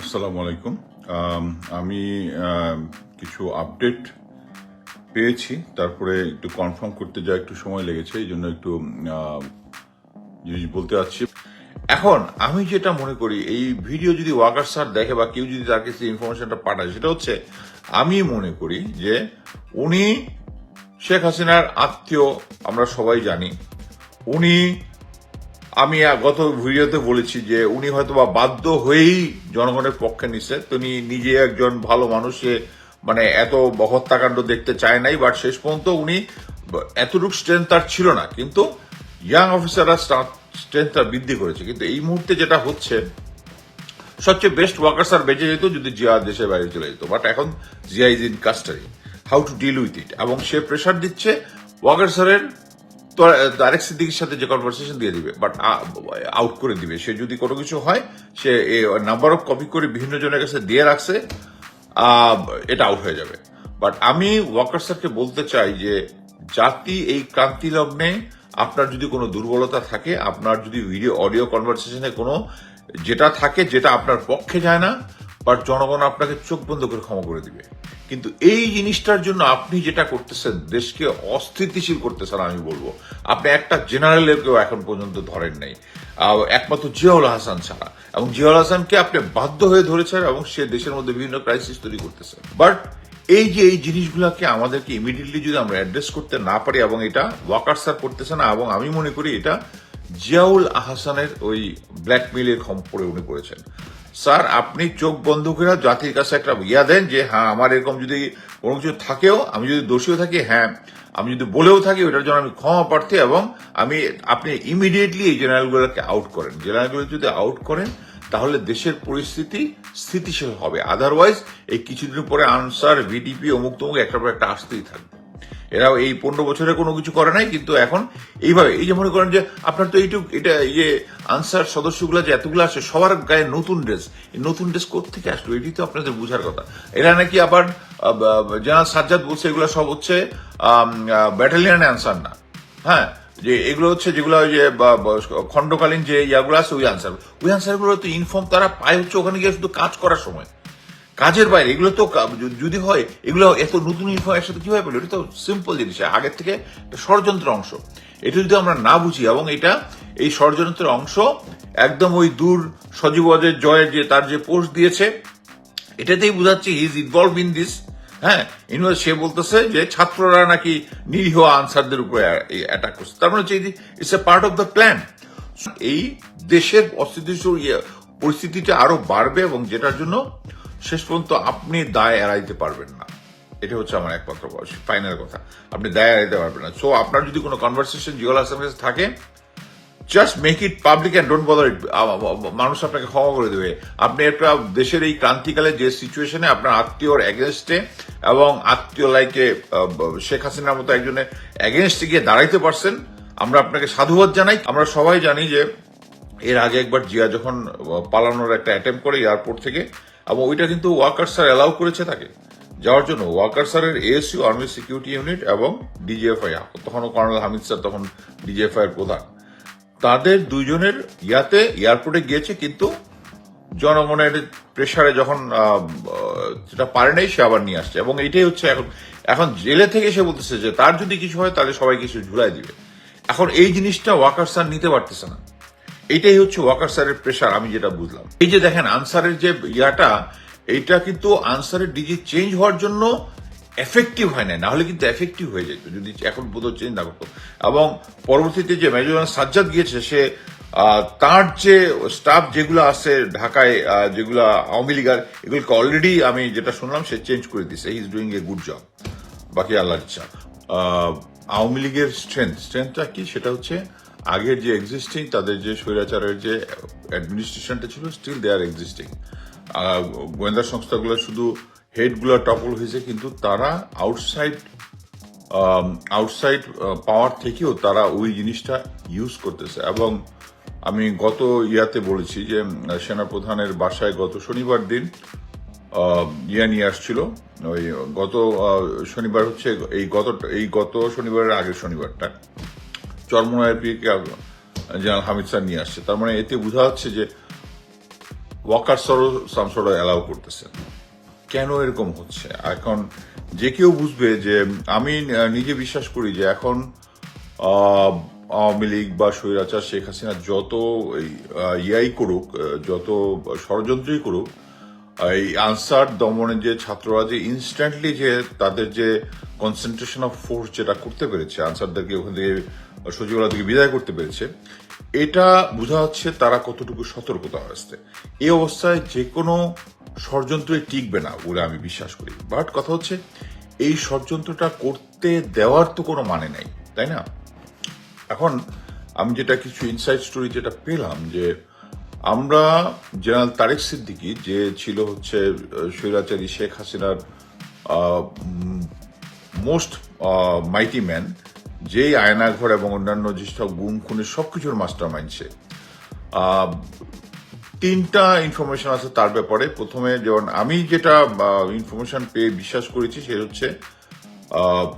আসসালামু আলাইকুম। আমি কিছু আপডেট পেয়েছি। তারপরে একটু কনফার্ম করতে যা একটু সময় লেগেছে, এই জন্য একটু জিনিস বলতে চাচ্ছি এখন আমি যেটা মনে করি, এই ভিডিও যদি ওয়াকার স্যার দেখে বা কেউ যদি তার কাছে ইনফরমেশনটা পাঠায়, সেটা হচ্ছে, আমি মনে করি যে উনি শেখ হাসিনার আত্মীয়, আমরা সবাই জানি। উনি আমি গত ভিডিওতে বলেছি যে উনি হয়তো বা বাধ্য হয়েই জনগণের পক্ষে নিচ্ছে তিনি নিজে একজন ভালো মানুষে মানে এত হত্যাকাণ্ড দেখতে চায় নাই বাট শেষ পর্যন্ত উনি এতটুকু স্ট্রেংথ তার ছিল না। কিন্তু ইয়াং অফিসাররা স্ট্রেংথটা বৃদ্ধি করেছে। কিন্তু এই মুহূর্তে যেটা হচ্ছে, সবচেয়ে বেস্ট ওয়ার্কার স্যার বেঁচে যেত যদি জিয়া দেশের বাইরে চলে যেত। বাট এখন Zia is in custody how to deal with it এবং সে প্রেশার দিচ্ছে ওয়ার্কার স্যারের তারেক সিদ্দিকির সাথে যে কনভারসেশন দিয়ে দিবে বাট আউট করে দিবে। সে যদি কোনো কিছু হয়, সে নাম্বার অফ কপি করে বিভিন্ন জনের কাছে দিয়ে রাখছে এটা আউট হয়ে যাবে। বাট আমি ওয়ার্কার স্যারকে বলতে চাই যে, জাতি এই ক্রান্তি লগ্নে আপনার যদি কোনো দুর্বলতা থাকে, আপনার যদি ভিডিও অডিও কনভারসেশনে কোনো যেটা থাকে, যেটা আপনার পক্ষে যায় না বাট জনগণ আপনাকে চোখ বন্ধ করে ক্ষমা করে দিবে। কিন্তু এই জিনিসটার জন্য আপনি যেটা করতেছেন, দেশকে অস্থিতিশীল করতেছেন আমি বলব। আপনি একটা জেনারেলকেও এখন পর্যন্ত ধরেন নাই। একমাত্র জিয়াউল হাসান ছাড়া। এবং জিয়াউল হাসানকে আপনি বাধ্য হয়ে ধরেছেন এবং সে দেশের মধ্যে বিভিন্ন ক্রাইসিস তৈরি করতেছে। বাট এই যে এই জিনিসগুলোকে আমাদেরকে ইমিডিয়েটলি যদি আমরা অ্যাড্রেস করতে না পারি এবং এটা ওয়াকার স্যার করতেছে না, এবং আমি মনে করি এটা জিয়াউল আহসানের ওই ব্ল্যাকমেইলের খম্পরে উনি করেছেন স্যার, আপনি চোখ বন্ধ করে জাতির কাছে একটা ইয়া দেন যে হ্যাঁ আমার এরকম যদি কোনো কিছু থাকেও, আমি যদি দোষীও থাকি হ্যাঁ আমি যদি বলেও থাকি ওটার জন্য আমি ক্ষমা প্রার্থী এবং আমি, আপনি ইমিডিয়েটলি এই জেনারেলগুলোকে আউট করেন। জেনারেলগুলো যদি আউট করেন, তাহলে দেশের পরিস্থিতি স্থিতিশীল হবে। আদারওয়াইজ এই কিছুদিন পরে আনসার ভিডিপি অমুক তমুক একটা পর একটা আসতেই থাকবে। এরাও এই পনেরো বছরে কোনো কিছু করে নাই, কিন্তু এখন এইভাবে, এই যে মনে করেন যে আপনার তো এইটুক, এটা ইয়ে আনসার সদস্যগুলো যে এতগুলো আসে, সবার গায়ে নতুন ড্রেস, এই নতুন ড্রেস কোথেকে আসলো? এটি তো আপনাদের বোঝার কথা। এরা নাকি আবার জেনারেল সাজ্জাদ বলছে, এগুলো সব হচ্ছে ব্যাটালিয়ানে আনসার না। হ্যাঁ যে এগুলো হচ্ছে যেগুলো ওই যে খণ্ডকালীন যে ইয়াগুলো আছে, ওই আনসার। ওই আনসারগুলো তো ইনফর্ম তারা পায় হচ্ছে ওখানে গিয়ে শুধু কাজ করার সময়। কাজের বাইরে, এগুলো তো যদি হয়, এগুলো এত নতুন ইনফর্ম একসাথে কীভাবে পেল এটা তো সিম্পল জিনিস আগের থেকে ষড়যন্ত্র অংশ। এটা যদি আমরা না বুঝি, এবং এটা, এই ষড়যন্ত্রের অংশ একদম ওই দূর সজীবদের জয়ের যে, তার যে পোস্ট দিয়েছে, এটাতেই বোঝাচ্ছে he is involve in this হ্যাঁ ইনভলভ সে বলতেছে যে ছাত্ররা নাকি নিরীহ আনসারদের উপরে অ্যাটাক করছে। তার মানে হচ্ছে it's a part of the plan এই দেশের অস্থিতিশীল ইয়ে- পরিস্থিতিটা আরও বাড়বে এবং যেটার জন্য শেষ পর্যন্ত আপনি দায় এড়াইতে পারবেন না। এটা হচ্ছে আমার একমাত্র ফাইনাল কথা। আপনি দায় এড়াইতে পারবেন না। সো আপনার যদি কোনো কনভারসেশন জিওল হাসানের কাছে থাকে just make it public and don't bother it মানুষ আপনাকে ক্ষমা করে দেবে। আপনি একটা দেশের এই ক্রান্তিকালে যে সিচুয়েশনে আপনার আত্মীয়র এগেনস্টে এবং আত্মীয় লাইকে শেখ হাসিনার মতো একজনের এগেনস্টে গিয়ে দাঁড়াইতে পারছেন, আমরা আপনাকে সাধুবাদ জানাই। আমরা সবাই জানি যে, এর আগে একবার জিয়া যখন পালানোর একটা অ্যাটেম্প করে এয়ারপোর্ট থেকে এবং ওইটা কিন্তু ওয়াকার স্যার অ্যালাউ করেছে তাকে। যাওয়ার জন্য ওয়াকার স্যারের এএসইউ আর্মি সিকিউরিটি ইউনিট এবং ডিজিএফআই তখনও কর্নেল হামিদ স্যার তখন ডিজিএফআই এর প্রধান। তাদের দুইজনের ইয়াতে এয়ারপোর্টে গিয়েছে, কিন্তু জনগণের প্রেসারে যখন যেটা পারে নাই, সে আবার নিয়ে আসছে। এবং এইটাই হচ্ছে এখন এখন জেলে থেকে সে বলতেছে যে তার যদি কিছু হয়, তাহলে সবাই কিছু ঝুলাই দিবে। এখন এই জিনিসটা ওয়াকার স্যার নিতে পারতেছে না। এইটাই হচ্ছে ওয়াকার স্যারের প্রেশার আমি যেটা বুঝলাম। এই যে দেখেন, আনসারের যে ইয়াটা, এইটা কিন্তু আনসারের ডিজি চেঞ্জ হওয়ার জন্য এফেক্টিভ হয় না নাহলে কিন্তু এফেক্টিভ হয়ে যেত, যদি এখন বোধ চেঞ্জ না করতো। এবং পরবর্তীতে যে মেজর সাজ্জাদ গিয়েছে, সে তার যে স্টাফ যেগুলো আছে ঢাকায় যেগুলো আওয়ামী লীগার, এগুলোকে অলরেডি আমি যেটা শুনলাম, সে চেঞ্জ করে দিছে he is doing a good job বাকি আল্লাহর ইচ্ছা। আওয়ামী লীগের স্ট্রেংথ স্ট্রেংথটা কি? সেটা হচ্ছে আগের যে এক্সিস্টিং তাদের যে স্বৈরাচারের যে অ্যাডমিনিস্ট্রেশনটা ছিল স্টিল দে আর এক্সিস্টিং গোয়েন্দা সংস্থাগুলো শুধু হেডগুলো টপল হয়েছে কিন্তু তারা আউটসাইড আউটসাইড পাওয়ার থেকেও তারা ওই জিনিসটা ইউজ করতেছে। এবং আমি গত ইয়াতে বলেছি যে সেনাপ্রধানের বাসায় গত শনিবার দিন আহ, ইয়া নিয়ে আসছিল। ওই গত শনিবার হচ্ছে এই গত এই গত শনিবারের আগের শনিবারটা। চরমনায়ের পিকে জেনারেল হামিদ স্যার নিয়ে আসছে। তার মানে এতে বোঝা যাচ্ছে যে ওয়াকার সরো সামসোরা অ্যালাউ করতেছেন কেন এরকম হচ্ছে? এখন যে কেউ বুঝবে যে আমি নিজে বিশ্বাস করি যে এখন আওয়ামী লীগ বা স্বৈরাচার শেখ হাসিনা যত ইয়াই করুক যত ষড়যন্ত্রই করুক এই আনসার দমনের যে ছাত্ররা যে ইনস্ট্যান্টলি যে তাদের যে কনসেন্ট্রেশন অফ ফোর্স যেটা করতে পেরেছে, আনসারদেরকে ওখান থেকে সচিবালয় থেকে বিদায় করতে পেরেছে, এটা বোঝা যাচ্ছে তারা কতটুকু সতর্কতা আসতে এই অবস্থায় যে কোনো ষড়যন্ত্রই টিকবে না বলে আমি বিশ্বাস করি। বাট কথা হচ্ছে, এই ষড়যন্ত্রটা করতে দেওয়ার তো কোনো মানে নাই, তাই না? এখন আমি যেটা কিছু ইনসাইড স্টোরি যেটা পেলাম যে আমরা জেনারেল তারেক সিদ্দিকী, যে ছিল হচ্ছে স্বৈরাচারী শেখ হাসিনার মোস্ট মাইটি ম্যান যেই আয়নাঘর এবং অন্যান্য যেসব গুম, খুনের সবকিছুর মাস্টার মাইন্ড সে তিনটা ইনফরমেশন আছে তার ব্যাপারে। প্রথমে যেমন আমি যেটা ইনফরমেশন পেয়ে বিশ্বাস করেছি, সে হচ্ছে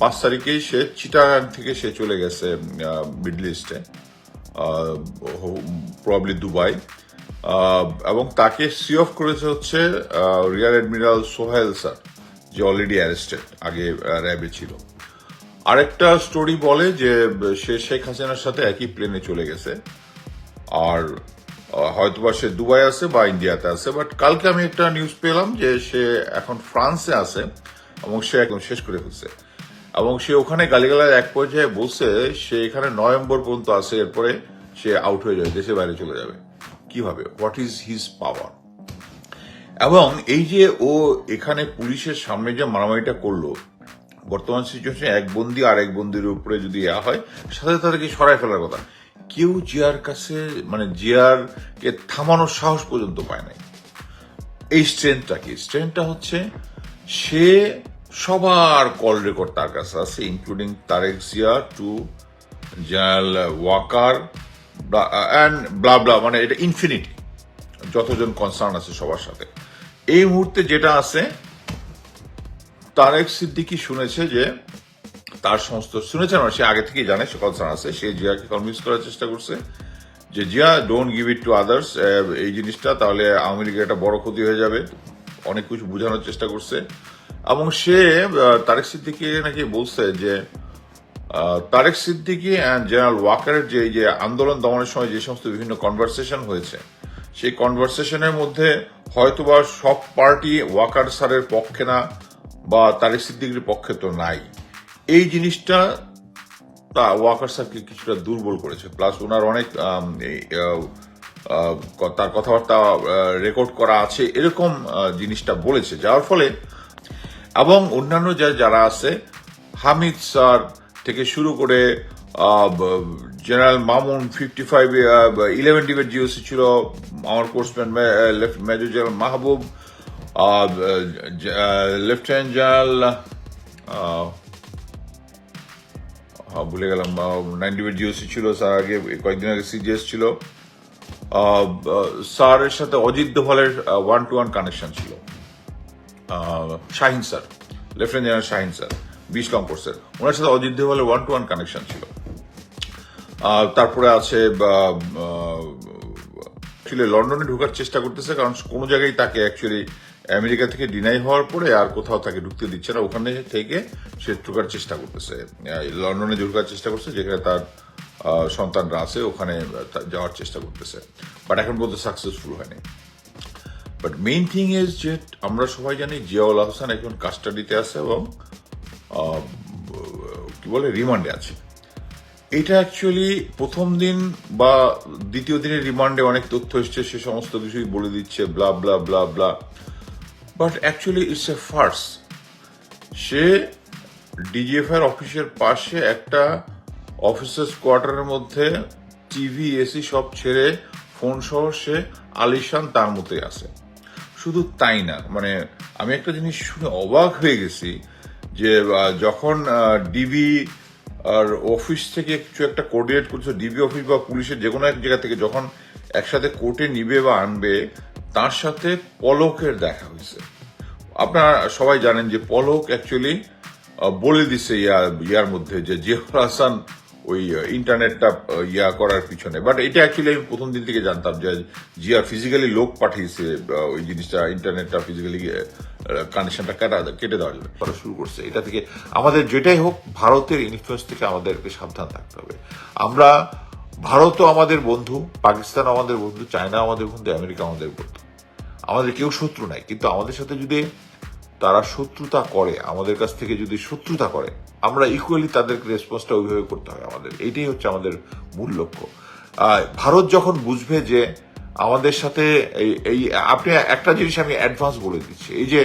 পাঁচ তারিখেই সে চিটাগাং থেকে সে চলে গেছে মিডল ইস্টে প্রবলি দুবাই। এবং তাকে সি অফ করেছে হচ্ছে রিয়ার অ্যাডমিরাল সোহেল স্যার, যে অলরেডি অ্যারেস্টেড আগে র্যাবে ছিল। আরেকটা স্টোরি বলে যে, সে শেখ হাসিনার সাথে একই প্লেনে চলে গেছে। আর হয়তোবা সে দুবাই আছে বা ইন্ডিয়াতে আছে বাট কালকে আমি একটা নিউজ পেলাম যে সে এখন ফ্রান্সে আছে এবং সে একদম শেষ করে ফেলছে। এবং সে ওখানে গালিগালার এক পর্যায়ে বলছে, সে এখানে নভেম্বর পর্যন্ত আছে, এরপরে সে আউট হয়ে যাবে, দেশের বাইরে চলে যাবে। কীভাবে? হোয়াট ইজ হিজ পাওয়ার এবং এই যে ও এখানে পুলিশের সামনে যে মারামারিটা করল, বর্তমান সিচুয়েশনে এক বন্দি আর এক বন্দির উপরে যদি ইয়া হয় সাথে তাদেরকে সরাই ফেলার কথা? কেউ জিয়ার কাছে মানে জিয়ার কে থামানোর সাহস পর্যন্ত পায় নাই। এই স্ট্রেংথটা কি? স্ট্রেংথটা হচ্ছে, সে সবার কল রেকর্ড তার কাছে আছে including Tarique Zia to general Waker and blah blah মানে এটা ইনফিনিটি যতজন কনসার্ন আছে সবার সাথে। এই মুহূর্তে যেটা আছে, তারেক সিদ্দিকি শুনেছে যে তার সমস্ত, শুনেছে না, সে আগে থেকেই জানে সে কনসার্ন আছে, সে জিয়াকে কনভিন্স করার চেষ্টা করছে যে, Zia don't give it to others এই জিনিসটা, তাহলে আওয়ামী একটা বড় ক্ষতি হয়ে যাবে। অনেক কিছু বোঝানোর চেষ্টা করছে। এবং সে তারেক সিদ্দিকি নাকি বলছে যে তারেক সিদ্দিকি অ্যান্ড জেনারেল ওয়াকারের যে যে আন্দোলন দমনের সময় যে সমস্ত বিভিন্ন কনভারসেশন হয়েছে, সেই কনভারসেশনের মধ্যে হয়তোবা সব পার্টি ওয়াকার স্যারের পক্ষে না বা তারেক সিদ্দিকির পক্ষে তো নাই। এই জিনিসটা তা ওয়াকার স্যারকে কিছুটা দুর্বল করেছে। প্লাস ওনার অনেক তার কথাবার্তা রেকর্ড করা আছে, এরকম জিনিসটা বলেছে। যার ফলে এবং অন্যান্য যারা আছে, হামিদ স্যার থেকে শুরু করে general Mamun fifty five eleven debate GOC ছিল, আমার coursemate major general Mahbub lieutenant general ভুলে গেলাম নাইন ডিবেট জিওসি ছিল, স্যার আগে, কয়েকদিন আগে সিজিএস ছিল স্যারের সাথে অজিত দোভালের ওয়ান টু ওয়ান কানেকশন ছিল Shahin sir lieutenant general Shahin sir. বিশ লং কোর্সের ওনার সাথে অজিত দেওয়ালের ওয়ান টু ওয়ান কানেকশন ছিল তারপরে আছে অ্যাকচুয়ালি লন্ডনে ঢোকার চেষ্টা করতেছে, কারণ কোনো জায়গায় তাকে অ্যাকচুয়ালি আমেরিকা থেকে ডিনাই হওয়ার পরে আর কোথাও তাকে ঢুকতে দিচ্ছে না। ওখানে থেকে সে ঢোকার চেষ্টা করতেছে। লন্ডনে ঢোকার চেষ্টা করছে, যেখানে তার সন্তানরা আছে, ওখানে যাওয়ার চেষ্টা করতেছে। বাট এখন পর্যন্ত সাকসেসফুল হয়নি। বাট মেইন থিং ইজ যে আমরা সবাই জানি জিয়াউল আহসান এখন কাস্টাডিতে আছে এবং কি বলে, রিমান্ডে আছে। এটা অ্যাকচুয়ালি প্রথম দিন বা দ্বিতীয় দিনের রিমান্ডে অনেক তথ্য এসছে, সে সমস্ত কিছুই বলে দিচ্ছে blah blah blah blah but actually it's a farce say DGFI অফিসের পাশে একটা অফিসার্স কোয়ার্টারের মধ্যে টিভি এসি সব ছেড়ে ফোন সহ সে আলিশান তার মতোই আছে। শুধু তাই না মানে আমি একটা জিনিস শুনে অবাক হয়ে গেছি যে যখন ডিবি আর অফিস থেকে কিছু একটা কোঅর্ডিনেট করছে ডিবি অফিস বা পুলিশের যে কোনো এক জায়গা থেকে যখন একসাথে কোর্টে নিবে বা আনবে, তার সাথে পলকের দেখা হয়েছে। আপনারা সবাই জানেন যে পলক অ্যাকচুয়ালি বলে দিছে ইয়ার ইয়ার মধ্যে যে জিয়াউল হাসান ওই ইন্টারনেটটা ইয়া করার পিছনে। বাট এটা অ্যাকচুয়ালি আমি প্রথম দিন থেকে জানতাম যে জিয়া ফিজিক্যালি লোক পাঠিয়েছে ওই জিনিসটা ইন্টারনেটটা ফিজিক্যালি কানেকশনটা কাটা কেটে দেওয়ার জন্য করা শুরু করছে। এটা থেকে আমাদের যেটাই হোক, ভারতের ইনফ্লুয়েন্স থেকে আমাদেরকে সাবধান থাকতে হবে। আমরা, ভারতও আমাদের বন্ধু পাকিস্তান আমাদের বন্ধু চায়না আমাদের বন্ধু আমেরিকা আমাদের বন্ধু। আমাদের কেউ শত্রু নাই। কিন্তু আমাদের সাথে যদি তারা শত্রুতা করে, আমাদের কাছ থেকে যদি শত্রুতা করে, আমরা ইকুয়ালি তাদেরকে রেসপন্সটা ওইভাবে করতে হবে আমাদের। এইটাই হচ্ছে আমাদের মূল লক্ষ্য। ভারত যখন বুঝবে যে আমাদের সাথে এই আপনি একটা জিনিস আমি অ্যাডভান্স বলে দিচ্ছি। এই যে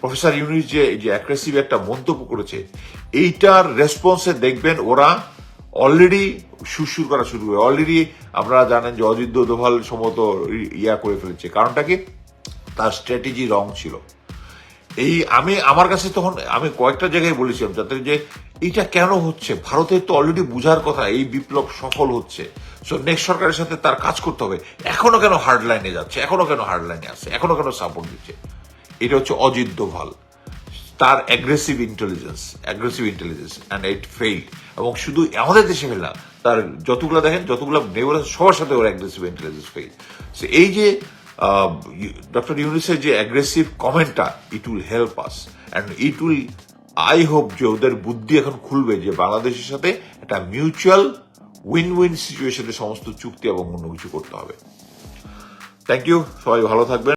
প্রফেসর ইউনিস যে যে অ্যাগ্রেসিভ একটা মন্তব্য করেছে, এইটার রেসপন্সে দেখবেন ওরা অলরেডি সুরসুর করা শুরু করে। অলরেডি আপনারা জানেন যে অজিত দোভাল সম্ভবত ইয়া করে ফেলেছে। কারণটা কি? তার স্ট্র্যাটেজি রং ছিল। এই আমি, আমার কাছে তখন আমি কয়েকটা জায়গায় বলেছিলাম, যাতে যে এটা কেন হচ্ছে? ভারতের তো অলরেডি বুঝার কথা, এই বিপ্লব সফল হচ্ছে। সো নেক্সট সরকারের সাথে তার কাজ করতে হবে। এখনও কেন হার্ড লাইনে যাচ্ছে? এখনও কেন হার্ড লাইনে আসছে এখনও কেন সাপোর্ট দিচ্ছে? এটা হচ্ছে অজিত দোভাল। তার aggressive intelligence aggressive intelligence and it fail এবং শুধু আমাদের দেশে ফেল না, তার যতগুলো দেখেন, যতগুলো নেবর সবার সাথে ওর অ্যাগ্রেসিভ ইন্টেলিজেন্স ফেইল সো এই যে ডক্টর ইউনিসের যে অ্যাগ্রেসিভ কমেন্টটা it will help us and it will I hope যে ওদের বুদ্ধি এখন খুলবে যে বাংলাদেশের সাথে একটা মিউচুয়াল উইন উইন সিচুয়েশনে সমস্ত চুক্তি এবং অন্য কিছু করতে হবে। থ্যাংক ইউ সবাই ভালো থাকবেন।